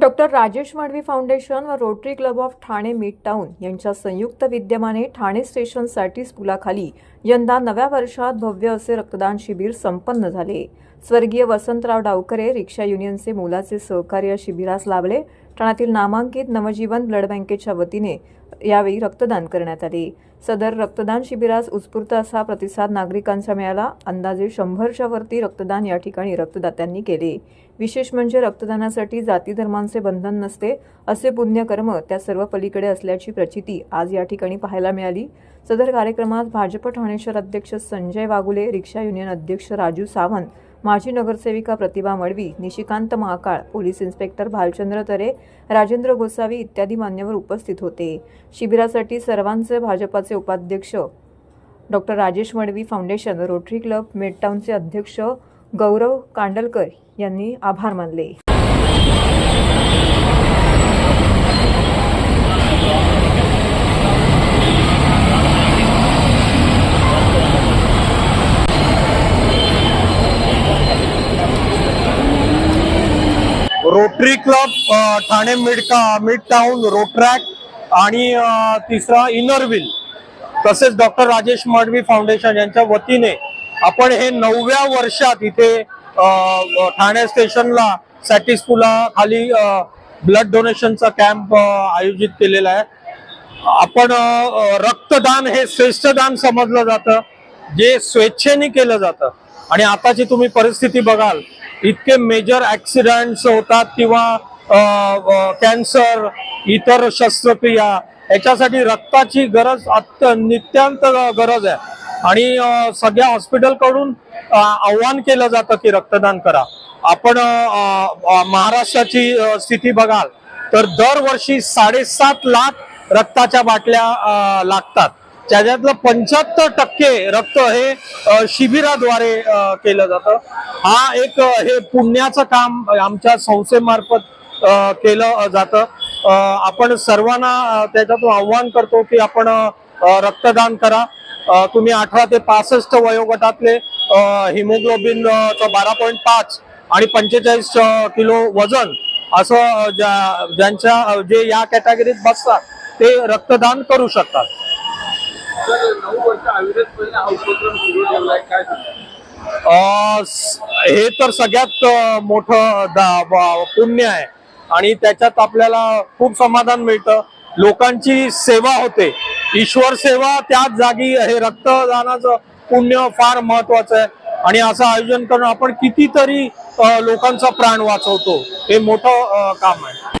Doctor Rajesh Madvi foundation व Rotary club of Thane mid town यांच्या संयुक्त विद्यमाने ठाणे स्टेशनसाठी पुलाखाली यंदा नव्या वर्षात भव्य असे रक्तदान शिबिर संपन्न झाले. स्वर्गीय वसंतराव डावकरे रिक्षा युनियनचे मोलाचे सहकार्य शिबिरास लाभले. ठाण्यातील नामांकित नवजीवन ब्लड बँकेच्या वतीने यावेळी रक्तदान करण्यात आले. सदर रक्तदान शिबिरास उत्स्फूर्त असा प्रतिसाद नागरिकांचा मिळाला. अंदाजे शंभरच्या वरती रक्तदान या ठिकाणी रक्तदात्यांनी केले. विशेष म्हणजे रक्तदानासाठी जाती धर्मांचे बंधन नसते असे पुण्यकर्म त्या सर्व पलीकडे असल्याची प्रचिती आज या ठिकाणी पाहायला मिळाली. सदर कार्यक्रमात भाजप ठाणे शहर अध्यक्ष संजय वागुले रिक्षा युनियन अध्यक्ष राजू सावंत माजी नगरसेविका प्रतिभा मडवी निशिकांत महाकाळ पोलीस इन्स्पेक्टर भालचंद्र तरे राजेंद्र गोसावी इत्यादी मान्यवर उपस्थित होते. शिबिरासाठी सर्वांचे भाजपाचे उपाध्यक्ष doctor Rajesh Madvi foundation Rotary club मेडटाऊनचे अध्यक्ष गौरव कांडलकर यांनी आभार मानले. Rotary club Thane mid mid town Rotaract आणि तिसरा इनर तसेच डॉक्टर राजेश मडवी फाउंडेशन यांच्या वतीने आपण हे नवव्या वर्षात इथे ठाणे स्टेशनला सॅटिस्पुला खाली ब्लड डोनेशनचा कॅम्प आयोजित केलेला आहे. आपण रक्तदान हे श्रेष्ठ दान समजलं जातं जे स्वेच्छेने केलं जातं. आणि आताची तुम्ही परिस्थिती बघाल इतके मेजर ॲक्सिडंट्स होतात किंवा कॅन्सर इतर शस्त्रक्रिया याच्यासाठी रक्ताची गरज अत्य नित्यांत गरज आहे. आणि सगळ्या हॉस्पिटलकडून आव्हान केलं जातं की रक्तदान करा. आपण महाराष्ट्राची स्थिती बघाल तर दरवर्षी साडेसात लाख रक्ताच्या बाटल्या लागतात. त्याच्यातलं पंच्याहत्तर टक्के रक्त हे शिबिराद्वारे केलं जातं. हा एक हे पुण्याचं काम आमच्या संस्थेमार्फत केलं जातं. आपण सर्वांना त्याच्यातून आव्हान करतो की आपण रक्तदान करा. तुम्ही अठरा ते पासष्ट वयोगटातले हिमोग्लोबिन बारा पॉईंट पाच आणि पंचेचाळीस किलो वजन असं ज्या- ज्यांच्या जे या कॅटेगरीत बसतात ते रक्तदान करू शकतात. हे तर सगळ्यात मोठं पुण्य आहे. आणि त्याच्यात आपल्याला खूप समाधान मिळतं. लोकांची सेवा होते. ईश्वर सेवा त्याच जागी हे रक्तदानाचं पुण्य फार महत्वाचं आहे. आणि असं आयोजन करणं आपण कितीतरी लोकांचा प्राण वाचवतो. हे मोठं काम आहे.